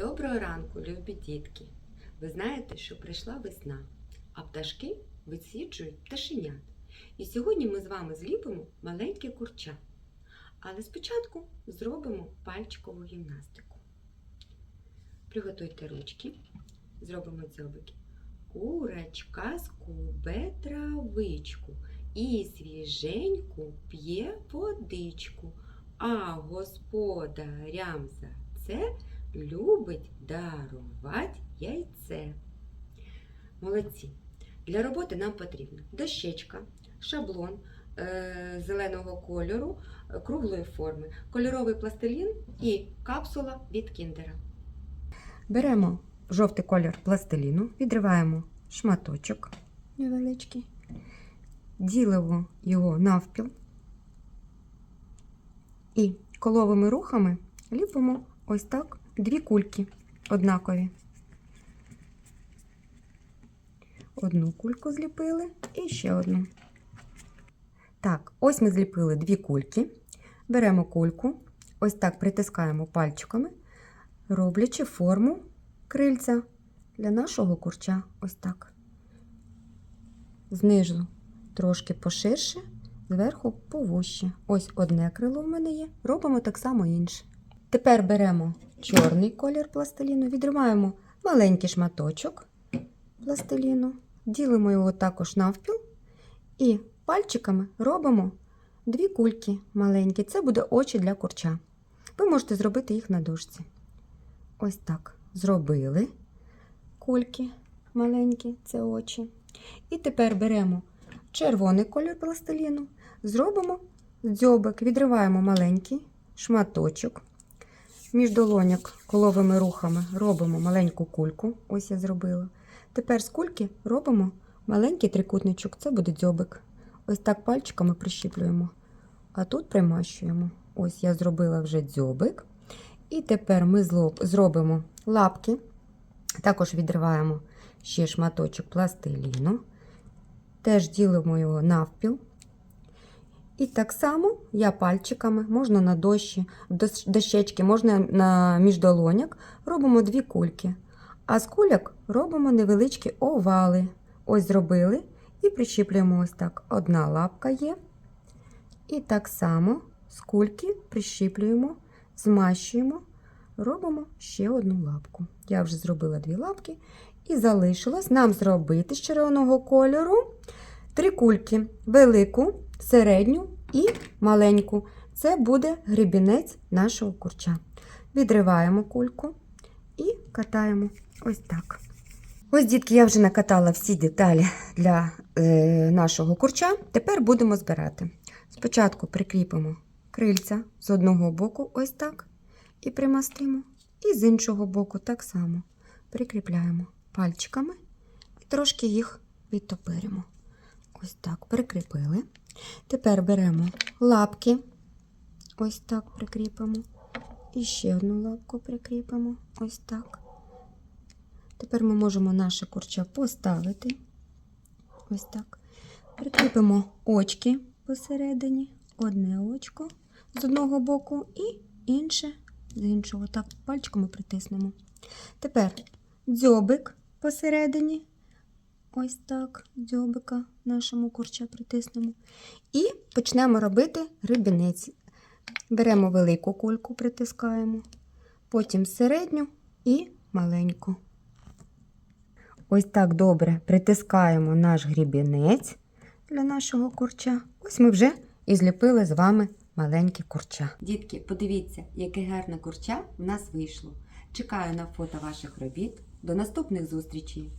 Доброго ранку, любі дітки! Ви знаєте, що прийшла весна, а пташки висіджують пташенят. І сьогодні ми з вами зліпимо маленьке курча. Але спочатку зробимо пальчикову гімнастику. Приготуйте ручки, зробимо дзьобики. Курочка скубе травичку і свіженьку п'є водичку, а господарям за це любить дарувати яйце. Молодці. Для роботи нам потрібна дощечка, шаблон е- зеленого кольору, круглої форми, кольоровий пластилін і капсула від кіндера. Беремо жовтий колір пластиліну, відриваємо шматочок невеличкий, ділимо його навпіл і коловими рухами ліпимо ось так дві кульки однакові. Одну кульку зліпили і ще одну. Так, ось ми зліпили дві кульки. Беремо кульку, ось так притискаємо пальчиками, роблячи форму крильця для нашого курча. Ось так. Знизу трошки поширше, зверху повужче. Ось одне крило в мене є, робимо так само інше. Тепер беремо чорний колір пластиліну, відриваємо маленький шматочок пластиліну, ділимо його також навпіл і пальчиками робимо дві кульки маленькі. Це буде очі для курча. Ви можете зробити їх на дошці. Ось так. Зробили кульки маленькі, це очі. І тепер беремо червоний колір пластиліну, зробимо дзьобик, відриваємо маленький шматочок. Між долоняк коловими рухами робимо маленьку кульку. Ось я зробила. Тепер з кульки робимо маленький трикутничок, це буде дзьобик. Ось так пальчиками прищіплюємо. А тут примащуємо. Ось я зробила вже дзьобик. І тепер ми зробимо лапки. Також відриваємо ще шматочок пластиліну. Теж ділимо його навпіл. І так само я пальчиками, можна на дощі, дощечки, можна на міждолоняк, робимо дві кульки. А з куляк робимо невеличкі овали. Ось зробили і прищіплюємо ось так. Одна лапка є. І так само з кульки прищіплюємо, змащуємо, робимо ще одну лапку. Я вже зробила дві лапки. І залишилось нам зробити з червоного кольору три кульки: велику, середню і маленьку. Це буде гребінець нашого курча. Відриваємо кульку і катаємо ось так. Ось, дітки, я вже накатала всі деталі для е, нашого курча. Тепер будемо збирати. Спочатку прикріпимо крильця з одного боку, ось так, і примастимо. І з іншого боку так само прикріпляємо пальчиками і трошки їх відтопиримо. Ось так прикріпили. Тепер беремо лапки, ось так прикріпимо. І ще одну лапку прикріпимо, ось так. Тепер ми можемо наше курча поставити. Ось так. Прикріпимо очки посередині, одне очко з одного боку і інше з іншого. Так, пальчиками притиснемо. Тепер дзьобик посередині. Ось так, дзьобика нашому курча притиснемо. І почнемо робити грибінець. Беремо велику кульку, притискаємо, потім середню і маленьку. Ось так добре притискаємо наш грібінець для нашого курча. Ось ми вже і зліпили з вами маленьке курча. Дітки, подивіться, яке гарне курча в нас вийшло. Чекаю на фото ваших робіт. До наступних зустрічей!